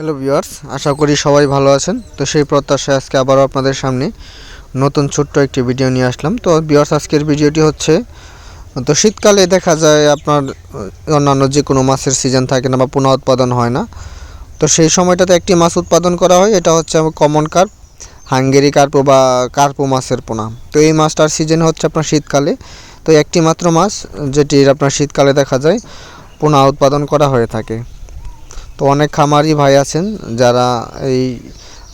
Hello viewers আশা করি সবাই ভালো আছেন। তো সেই প্রত্যাশায় আজকে আবারও আপনাদের সামনে নতুন ছোট্ট একটি ভিডিও নিয়ে আসলাম। তো ভিউয়ার্স আজকের ভিডিওটি হচ্ছে, তো শীতকালে দেখা যায় আপনার অন্যান্য যে কোনো মাছের সিজন থাকে না বা পুনঃ উৎপাদন হয় না। তো সেই সময়টাতে একটি মাছ উৎপাদন করা হয়, এটা হচ্ছে কমন কার্প হাঙ্গেরি কার্পো বা কার্পো মাছের পোনা। তো এই মাছটার সিজন হচ্ছে আপনার শীতকালে। তো একটি মাত্র মাছ যেটির আপনার শীতকালে দেখা যায়, পোনা উৎপাদন করা হয়ে থাকে। তো অনেক খামারি ভাই আছেন যারা এই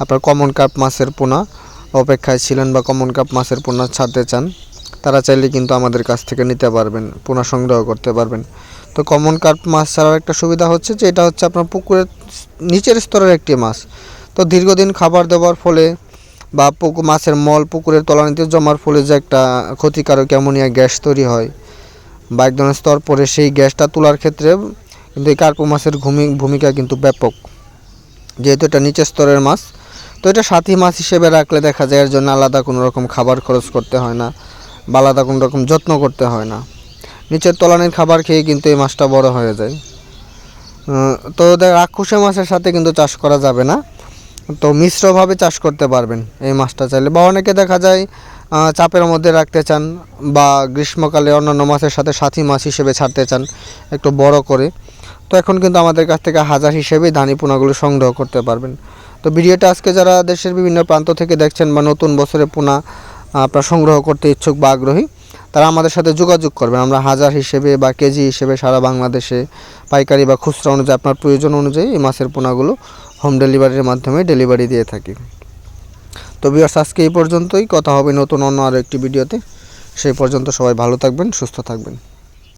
আপনার কমন কাপ মাছের পোনা অপেক্ষায় ছিলেন বা কমন কাপ মাছের পোনা ছাড়তে চান, তারা চাইলে কিন্তু আমাদের কাছ থেকে নিতে পারবেন, পোনা সংগ্রহ করতে পারবেন। তো কমন কাপ মাছ ছাড়ার একটা সুবিধা হচ্ছে যে এটা হচ্ছে আপনার পুকুরের নিচের স্তরের একটি মাছ। তো দীর্ঘদিন খাবার দেওয়ার ফলে বা পুকুর মাছের মল পুকুরের তলানিতে জমার ফলে যে একটা ক্ষতিকারক অ্যামোনিয়া গ্যাস তৈরি হয়, বা এক ধরনের স্তর পরে সেই গ্যাসটা তোলার ক্ষেত্রে কিন্তু এই কার্পো মাছের ভূমি, ভূমিকা কিন্তু ব্যাপক। যেহেতু এটা নিচের স্তরের মাছ, তো এটা সাথী মাছ হিসেবে রাখলে দেখা যায় এর জন্য আলাদা কোনো রকম খাবার খরচ করতে হয় না বা আলাদা কোনো রকম যত্ন করতে হয় না। নিচের তলানির খাবার খেয়ে কিন্তু এই মাছটা বড় হয়ে যায়। তো রাক্ষসে মাছের সাথে কিন্তু চাষ করা যাবে না। তো মিশ্রভাবে চাষ করতে পারবেন এই মাছটা চাইলে। বা অনেকে দেখা যায় চাপের মধ্যে রাখতে চান বা গ্রীষ্মকালে অন্যান্য মাছের সাথে সাথী মাছ হিসেবে ছাড়তে চান একটু বড় করে। তো এখন কিন্তু আমাদের কাছ থেকে হাজার হিসেবেই ধানি পোনাগুলো সংগ্রহ করতে পারবেন। তো ভিডিওটা আজকে যারা দেশের বিভিন্ন প্রান্ত থেকে দেখছেন বা নতুন বছরে পোনা আপনারা সংগ্রহ করতে ইচ্ছুক বা আগ্রহী, তারা আমাদের সাথে যোগাযোগ করবেন। আমরা হাজার হিসেবে বা কেজি হিসেবে সারা বাংলাদেশে পাইকারি বা খুচরা অনুযায়ী, আপনার প্রয়োজন অনুযায়ী এই মাছের পোনাগুলো হোম ডেলিভারির মাধ্যমে ডেলিভারি দিয়ে থাকি। তো বিয়ার্স আজকে এই পর্যন্তই। কথা হবে নতুন অন্য আরও একটি ভিডিওতে। সেই পর্যন্ত সবাই ভালো থাকবেন, সুস্থ থাকবেন।